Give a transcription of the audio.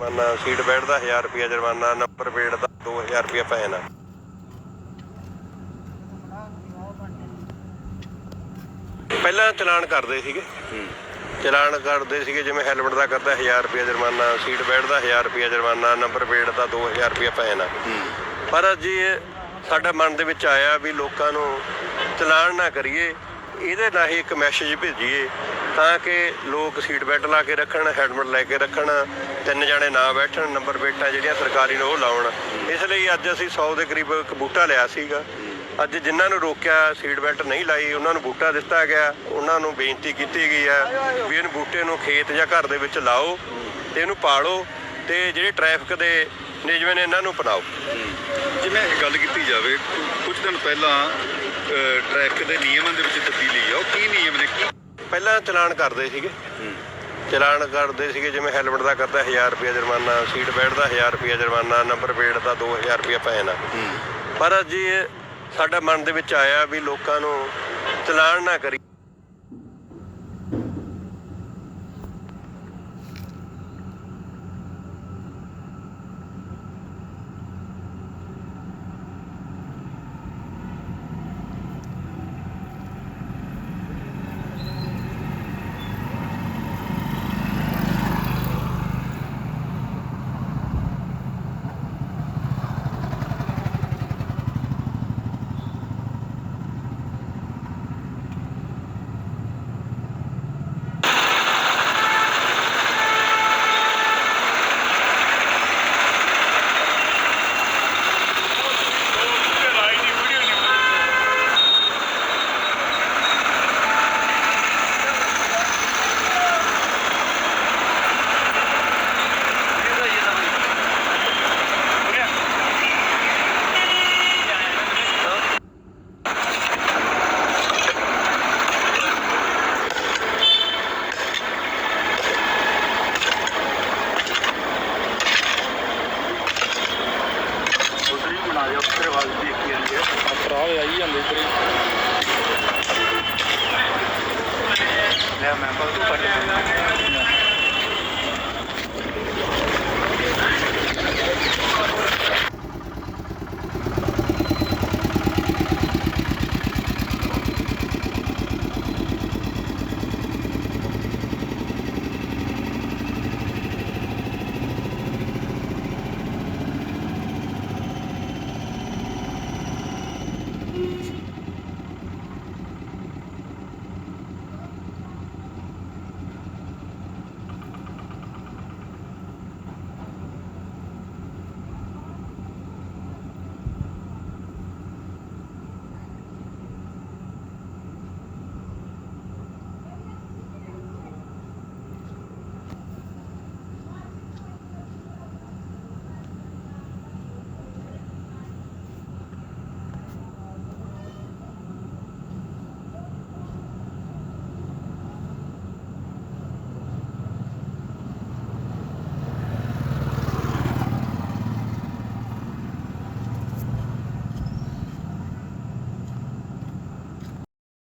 ਜੁਰਮਾਨਾ seat belt ਦਾ 1000 ਰੁਪਿਆ ਜੁਰਮਾਨਾ ਨੰਬਰ ਪਲੇਟ ਦਾ 2000 ਰੁਪਿਆ ਫਾਈਨ ਆ। ਪਹਿਲਾਂ ਚਲਾਨ ਕਰਦੇ ਸੀਗੇ। ਚਲਾਨ ਕਰਦੇ ਸੀਗੇ ਜਿਵੇਂ ਹੈਲਮਟ ਦਾ ਕਰਦਾ 1000 ਰੁਪਿਆ ਜੁਰਮਾਨਾ ਸੀਟ ਬੈਲਟ ਦਾ 1000 ਰੁਪਿਆ ਜੁਰਮਾਨਾ ਨੰਬਰ ਪਲੇਟ ਦਾ 2000 ਰੁਪਿਆ ਫਾਈਨ ਆ। ਪਰ ਇਹ ਸਾਡਾ ਮਨ ਦੇ ਵਿੱਚ ਆਇਆ ਵੀ ਲੋਕਾਂ ਨੂੰ ਚਲਾਨ ਨਾ ਕਰੀਏ ਇਹਦੇ ਨਾਲ ਹੀ ਇੱਕ ਮੈਸੇਜ ਭੇਜੀਏ ਤਾਂ ਕਿ ਲੋਕ ਸੀਟ ਬੈਲਟ ਲਾ ਕੇ ਰੱਖਣ ਹੈਲਮਟ ਲੈ ਕੇ ਰੱਖਣ ਤਿੰਨ ਜਣੇ ਨਾ ਬੈਠਣ ਨੰਬਰ ਪਲੇਟਾਂ ਜਿਹੜੀਆਂ ਸਰਕਾਰੀ ਨੇ ਉਹ ਲਾਉਣ। ਇਸ ਲਈ ਅੱਜ ਅਸੀਂ 100 ਦੇ ਕਰੀਬ ਇੱਕ ਬੂਟਾ ਲਿਆ ਸੀਗਾ। ਅੱਜ ਜਿਨ੍ਹਾਂ ਨੂੰ ਰੋਕਿਆ ਸੀਟ ਬੈਲਟ ਨਹੀਂ ਲਾਈ ਉਹਨਾਂ ਨੂੰ ਬੂਟਾ ਦਿੱਤਾ ਗਿਆ। ਉਹਨਾਂ ਨੂੰ ਬੇਨਤੀ ਕੀਤੀ ਗਈ ਹੈ ਵੀ ਇਹਨੂੰ ਬੂਟੇ ਨੂੰ ਖੇਤ ਜਾਂ ਘਰ ਦੇ ਵਿੱਚ ਲਾਓ ਤੇ ਇਹਨੂੰ ਪਾਲੋ ਤੇ ਜਿਹੜੇ ਟ੍ਰੈਫਿਕ ਦੇ ਨਿਯਮ ਨੇ ਇਹਨਾਂ ਨੂੰ ਅਪਣਾਓ। ਜਿਵੇਂ ਗੱਲ ਕੀਤੀ ਜਾਵੇ ਕੁਝ ਦਿਨ ਪਹਿਲਾਂ ਅਹ, ਟ੍ਰੈਫਿਕ ਦੇ ਨਿਯਮਾਂ ਦੇ ਵਿੱਚ ਤਬਦੀਲੀ ਆ। ਉਹ ਕੀ ਨਿਯਮ ਨੇ? ਕੀ ਪਹਿਲਾਂ ਚਲਾਨ ਕਰਦੇ ਸੀਗੇ। ਚਲਾਨ ਕਰਦੇ ਸੀਗੇ ਜਿਵੇਂ ਹੈਲਮਟ ਦਾ ਕਰਦਾ 1000 ਰੁਪਿਆ ਜੁਰਮਾਨਾ ਸੀਟ ਬੈਲਟ ਦਾ 1000 ਰੁਪਿਆ ਜੁਰਮਾਨਾ ਨੰਬਰ ਪਲੇਟ ਦਾ 2000 ਰੁਪਿਆ ਫਾਈਨ ਆ। ਪਰ ਅੱਜ ਸਾਡਾ ਮਨ ਦੇ ਵਿੱਚ ਆਇਆ ਵੀ ਲੋਕਾਂ ਨੂੰ ਚਲਾਨ ਨਾ ਕਰੀ ਉਧਰ ਹੀ ਬਣਾ ਦਿਓ ਉੱਤਰ ਵੱਲ ਦੇਖੀ ਜਾਂਦੀ ਹੈ ਭਰਾ ਆਈ ਜਾਂਦੇ ਇੱਧਰ ਲੈ ਮੈਂ ਬਾਅਦ ਤੋਂ ਕੱਟ